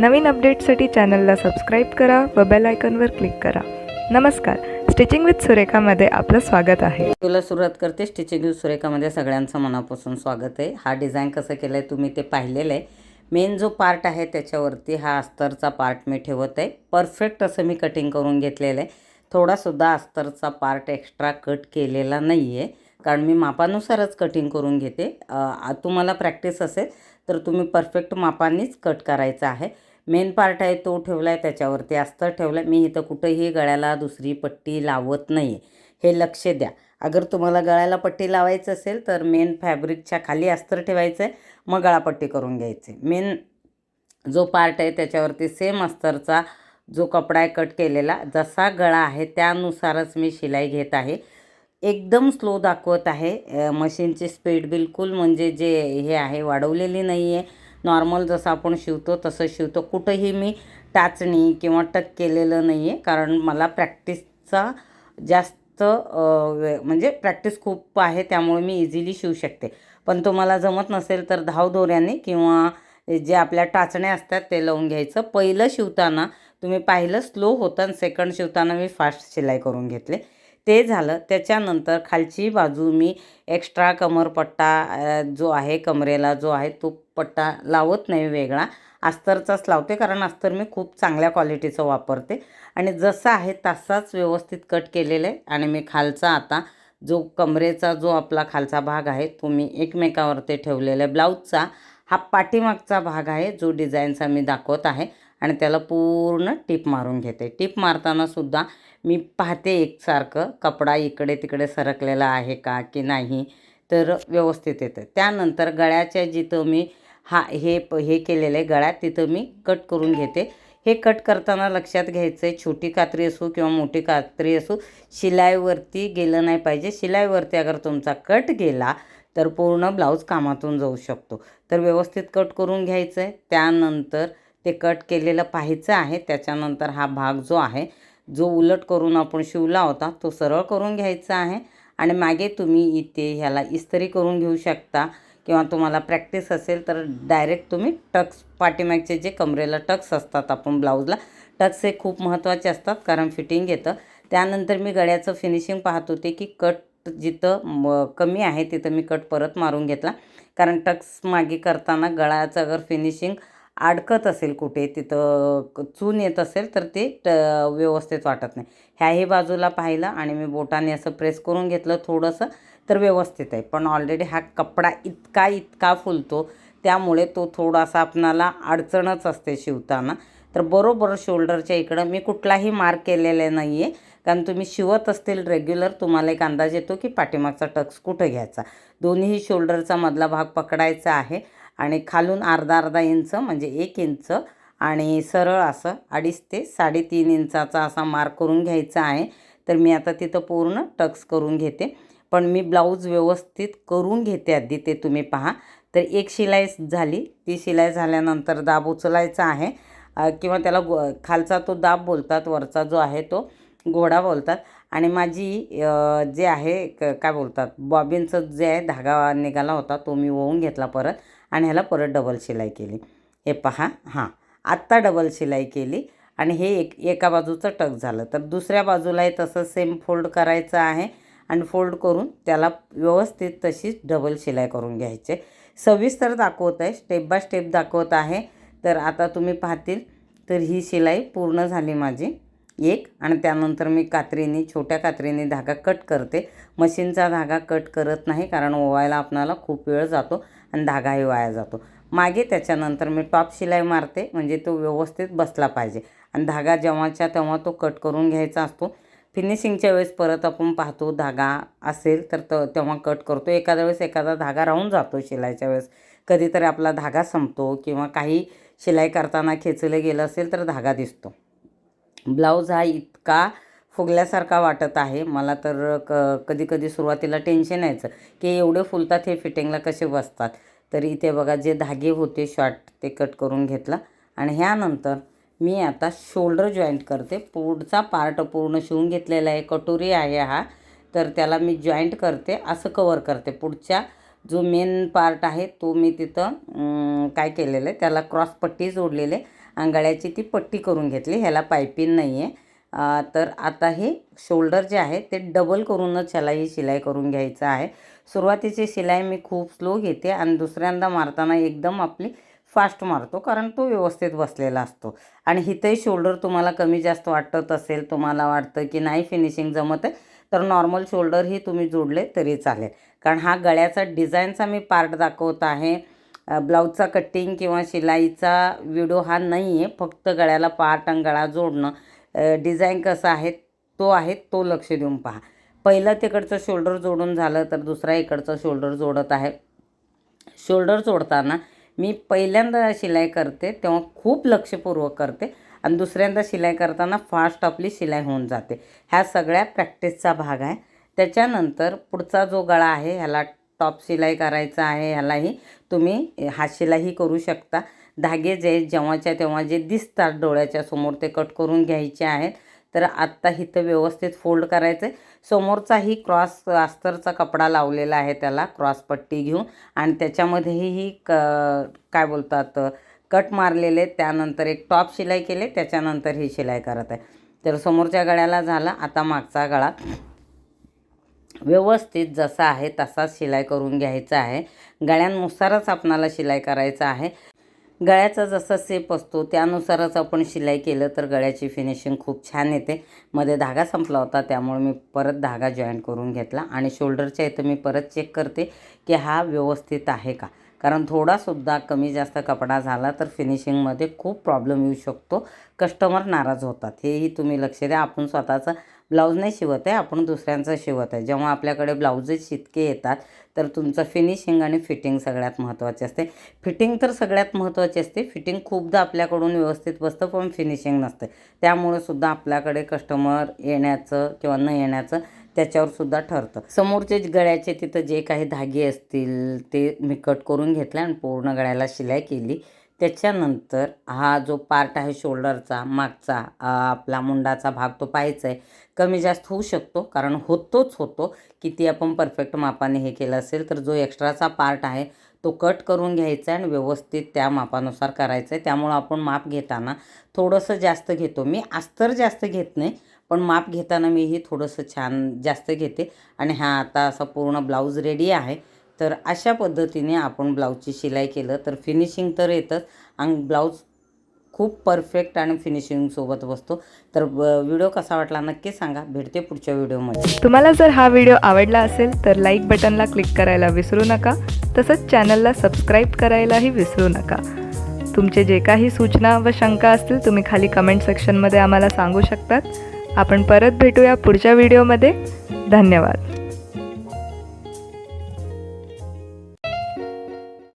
नवीन अपडेटसाठी चॅनलला सबस्क्राईब करा व बेल आयकॉनवर क्लिक करा. नमस्कार. स्टिचिंग विथ सुरेखामध्ये आपलं स्वागत आहे. तुला सुरुवात करते स्टिचिंग विथ सुरेखामध्ये सगळ्यांचं मनापासून स्वागत आहे. हा डिझाईन कसं केलं आहे तुम्ही ते पाहिलेलं आहे मेन जो पार्ट आहे त्याच्यावरती हा अस्तरचा पार्ट मी ठेवत आहे. परफेक्ट असं मी कटिंग करून घेतलेलं आहे. थोडासुद्धा अस्तरचा पार्ट एक्स्ट्रा कट केलेला नाही आहे कारण मी मापानुसारच कटिंग करून घेते. तुम्हाला प्रॅक्टिस असेल तर तुम्ही परफेक्ट मापानेच कट करायचं आहे. मेन पार्ट आहे तो ठेवला आहे त्याच्यावरती अस्तर ठेवलं आहे मी इथं कुठंही गळ्याला दुसरी पट्टी लावत नाही आहे हे लक्ष द्या. अगर तुम्हाला गळ्याला पट्टी लावायचं असेल तर मेन फॅब्रिकच्या खाली अस्तर ठेवायचं आहे मग गळापट्टी करून घ्यायचे. मेन जो पार्ट आहे त्याच्यावरती सेम अस्तरचा जो कपडा आहे कट केलेला जसा गळा आहे त्यानुसारच मी शिलाई घेत आहे. एकदम स्लो दाखवत आहे. मशीनची स्पीड बिलकुल म्हणजे जे हे आहे वाढवलेली नाही आहे नॉर्मल जसं आपण शिवतो तसं शिवतो. कुठंही मी टाचणी किंवा टक केलेलं नाही आहे कारण मला प्रॅक्टिसचा जास्त वे- म्हणजे प्रॅक्टिस खूप आहे त्यामुळे मी इझिली शिवू शकते. पण तुम्हाला जमत नसेल तर धावदोऱ्याने किंवा जे आपल्या टाचण्या असतात ते लावून घ्यायचं. पहिलं शिवताना तुम्ही पाहिलं स्लो होतं आणि सेकंड शिवताना मी फास्ट शिलाई करून घेतले. ते झालं. त्याच्यानंतर खालची बाजू मी एक्स्ट्रा कमरपट्टा जो आहे कमरेला जो आहे तो पट्टा लावत नाही वेगळा. अस्तरचाच लावते कारण अस्तर मी खूप चांगल्या क्वालिटीचं वापरते. आणि जसं आहे तसाच व्यवस्थित कट केलेलं आहे. आणि मी खालचा आता जो कमरेचा जो आपला खालचा भाग आहे तो मी एकमेकावरती ठेवलेला आहे. ब्लाऊजचा हा पाठीमागचा भाग आहे जो डिझाईनचा मी दाखवत आहे. आणि त्याला पूर्ण टीप मारून घेते. टीप मारतानासुद्धा मी पाहते एकसारखं कपडा इकडे तिकडे सरकलेला आहे का की नाही तर व्यवस्थित येतं. त्यानंतर गळ्याच्या जिथं मी हा हे प हे केलेलं आहे गळ्यात तिथं मी कट करून घेते. हे कट करताना लक्षात घ्यायचं आहे छोटी कात्री असो किंवा मोठी कात्री असो शिलाईवरती गेलं नाही पाहिजे. शिलाईवरती अगर तुमचा कट गेला तर पूर्ण ब्लाऊज कामातून जाऊ शकतो. तर व्यवस्थित कट करून घ्यायचं आहे त्यानंतर ते कट केलेलं पाहायचं आहे. त्याच्यानंतर हा भाग जो आहे जो उलट करून आपण शिवला होता तो सरळ करून घ्यायचा आहे. आणि मागे तुम्ही इथे ह्याला इस्त्री करून घेऊ शकता किंवा तुम्हाला प्रॅक्टिस असेल तर डायरेक्ट तुम्ही टक्स पाठीमागचे जे कमरेला टक्स असतात आपण ब्लाऊजला टक्स हे खूप महत्त्वाचे असतात कारण फिटिंग येतं. त्यानंतर मी गळ्याचं फिनिशिंग पाहत होते की कट जिथं कमी आहे तिथं मी कट परत मारून घेतला. कारण टक्स मागे करताना गळ्याचं अगर फिनिशिंग अडकत असेल कुठे तिथं क- चून येत असेल तर ते ट व्यवस्थित वाटत नाही. ह्याही बाजूला पाहिलं आणि मी बोटाने असं प्रेस करून घेतलं थोडंसं तर व्यवस्थित आहे. पण ऑलरेडी हा कपडा इतका इतका फुलतो त्यामुळे तो थोडासा आपणाला अडचणच असते शिवताना. तर बरोबर शोल्डरच्या इकडं मी कुठलाही मार्क केलेला नाही आहे कारण तुम्ही शिवत असतील रेग्युलर तुम्हाला एक अंदाज येतो की पाठीमागचा टक्स कुठं घ्यायचा? दोन्ही शोल्डरचा मधला भाग पकडायचा आहे. आणि खालून अर्धा अर्धा इंच म्हणजे एक इंच आणि सरळ असं अडीच ते साडेतीन इंचाचा असा मार्क करून घ्यायचा आहे. तर मी आता तिथं पूर्ण टक्स करून घेते. पण मी ब्लाऊज व्यवस्थित करून घेते आधी ते तुम्ही पहा. तर एक शिलाई झाली. ती शिलाई झाल्यानंतर दाब उचलायचा आहे. किंवा त्याला गो खालचा तो दाब बोलतात वरचा जो आहे तो घोडा बोलतात. आणि माझी जे आहे क काय बोलतात बॉबिनचं जे आहे धागा निघाला होता तो मी ओवून घेतला परत. आणि ह्याला परत डबल शिलाई केली. हे पहा हां. आत्ता डबल शिलाई केली आणि हे एक एका बाजूचं टक झालं. तर दुसऱ्या बाजूलाही तसं सेम फोल्ड करायचं आहे आणि फोल्ड करून त्याला व्यवस्थित तशीच डबल शिलाई करून घ्यायचे. सविस्तर दाखवत आहे स्टेप बाय स्टेप दाखवत आहे. तर आता तुम्ही पाहतील तर ही शिलाई पूर्ण झाली माझी. एक आणि त्यानंतर मी कात्रीने छोट्या कात्रीने धागा कट करते. मशीनचा धागा कट करत नाही कारण ओवायला आपणाला खूप वेळ जातो. आणि धागाही वाया जातो. मागे त्याच्यानंतर मी टॉप शिलाई मारते म्हणजे तो व्यवस्थित बसला पाहिजे. आणि धागा जेव्हाच्या तेव्हा तो कट करून घ्यायचा असतो. फिनिशिंगच्या वेळेस परत आपण पाहतो धागा असेल तर त तेव्हा कट करतो. एखाद्या वेळेस एखादा धागा राहून जातो शिलाईच्या वेळेस. कधीतरी आपला धागा संपतो किंवा काही शिलाई करताना खेचलं गेलं असेल तर धागा दिसतो. ब्लाऊज हा इतका फुगल्यासारखा वाटत आहे. मला तर क कधी कधी सुरुवातीला टेन्शन यायचं की एवढे फुलतात हे फिटिंगला कसे बसतात? तर इथे बघा जे धागे होते शॉर्ट ते कट करून घेतलं. आणि ह्यानंतर मी आता शोल्डर जॉईंट करते. पुढचा पार्ट पूर्ण शिवून घेतलेला आहे. कटोरी आहे हा. तर त्याला मी जॉईंट करते. असं कवर करते. पुढच्या जो मेन पार्ट आहे तो मी तिथं काय केलेलं आहे? त्याला क्रॉस पट्टी जोडलेले आंगळ्याची ती पट्टी करून घेतली. ह्याला पायपिंग नाही आहे तर आता हे शोल्डर जे आहे ते डबल करूनच ह्याला ही शिलाई करून घ्यायचं आहे. सुरुवातीची शिलाई मी खूप स्लो घेते आणि दुसऱ्यांदा मारताना एकदम आपली फास्ट मारतो कारण तो व्यवस्थित बसलेला असतो. आणि हिथंही शोल्डर तुम्हाला कमी जास्त वाटत असेल तुम्हाला वाटतं की नाही फिनिशिंग जमत आहे तर नॉर्मल शोल्डरही तुम्ही जोडले तरी चालेल. कारण हा गळ्याचा डिझाईनचा मी पार्ट दाखवत आहे. ब्लाऊजचा कटिंग किंवा शिलाईचा व्हिडिओ हा नाही आहे फक्त गळ्याला पार्ट आणि गळा जोडणं डिझाईन कसं आहे तो आहे तो लक्ष देऊन पहा. पहिलं तिकडचं शोल्डर जोडून झालं तर दुसरा इकडचं शोल्डर जोडत आहे. शोल्डर जोडताना मी पहिल्यांदा शिलाई करते तेव्हा खूप लक्षपूर्वक करते आणि दुसऱ्यांदा शिलाई करताना फास्ट आपली शिलाई होऊन जाते. ह्या सगळ्या प्रॅक्टिसचा भाग आहे. त्याच्यानंतर पुढचा जो गळा आहे ह्याला टॉप शिलाई करायचा आहे ह्यालाही तुम्ही हात शिलाईही करू शकता. धागे जे जेव्हाच्या तेव्हा जे दिसतात डोळ्याच्या समोर ते कट करून घ्यायचे आहेत. तर आत्ता इथं व्यवस्थित फोल्ड करायचं आहे समोरचाही क्रॉस अस्तरचा कपडा लावलेला आहे त्याला क्रॉस पट्टी घेऊन. आणि त्याच्यामध्येही ही क काय बोलतात कट मारलेले त्यानंतर एक टॉप शिलाई केले त्याच्यानंतर ही शिलाई करत आहे. तर समोरच्या गळ्याला झाला आता मागचा गळा. व्यवस्थित जसा आहे तसाच शिलाई करून घ्यायचा आहे. गळ्यांनुसारच आपणाला शिलाई करायचं आहे. गळ्याचा जसा सेप असतो त्यानुसारच आपण शिलाई केलं तर गळ्याची फिनिशिंग खूप छान येते. मध्ये धागा संपला होता त्यामुळे मी परत धागा जॉईन करून घेतला आणि शोल्डरच्या इथं मी परत चेक करते की हा व्यवस्थित आहे का. कारण थोडासुद्धा कमी जास्त कपडा झाला तर फिनिशिंगमध्ये खूप प्रॉब्लेम येऊ शकतो. कस्टमर नाराज होतात. हेही तुम्ही लक्ष द्या. आपण स्वतःचं ब्लाऊज नाही शिवत आहे आपण दुसऱ्यांचं शिवत आहे. जेव्हा आपल्याकडे ब्लाऊजेस शितके येतात तर तुमचं फिनिशिंग आणि फिटिंग सगळ्यात महत्त्वाची असते. फिटिंग तर सगळ्यात महत्त्वाची असते. फिटिंग खूपदा आपल्याकडून व्यवस्थित बसतं पण फिनिशिंग नसते. त्यामुळे सुद्धा आपल्याकडे कस्टमर येण्याचं किंवा न येण्याचं त्याच्यावर सुद्धा ठरतं. समोरचे गळ्याचे तिथं जे काही धागे असतील ते मी कट करून घेतले आणि पूर्ण गळ्याला शिलाई केली. त्याच्यानंतर हा जो पार्ट आहे शोल्डरचा मागचा आपला मुंडाचा भाग तो पाहायचा आहे. कमी जास्त होऊ शकतो कारण होतोच होतो. किती आपण परफेक्ट मापाने हे केलं असेल तर जो एक्स्ट्राचा पार्ट आहे तो कट करून घ्यायचा आहे आणि व्यवस्थित त्या मापानुसार करायचं आहे. त्यामुळं आपण माप घेताना थोडंसं जास्त घेतो. मी अस्तर जास्त घेत नाही पण माप घेताना मीही थोडंसं छान जास्त घेते. आणि हा आता असा पूर्ण ब्लाऊज रेडी आहे. तर अशा पद्धतीने आपण ब्लाऊजची शिलाई केलं तर फिनिशिंग तर येतंच. आणि ब्लाऊज खूप परफेक्ट आणि फिनिशिंगसोबत बसतो तर व्हिडिओ कसा वाटला नक्की सांगा. भेटते पुढच्या व्हिडिओमध्ये तुम्हाला जर हा व्हिडिओ आवडला असेल तर लाईक बटनला क्लिक करायला विसरू नका. तसंच चॅनलला सबस्क्राईब करायलाही विसरू नका. तुमचे जे काही सूचना व शंका असतील तुम्ही खाली कमेंट सेक्शनमध्ये आम्हाला सांगू शकतात. आपण परत भेटूया पुढच्या व्हिडिओमध्ये धन्यवाद.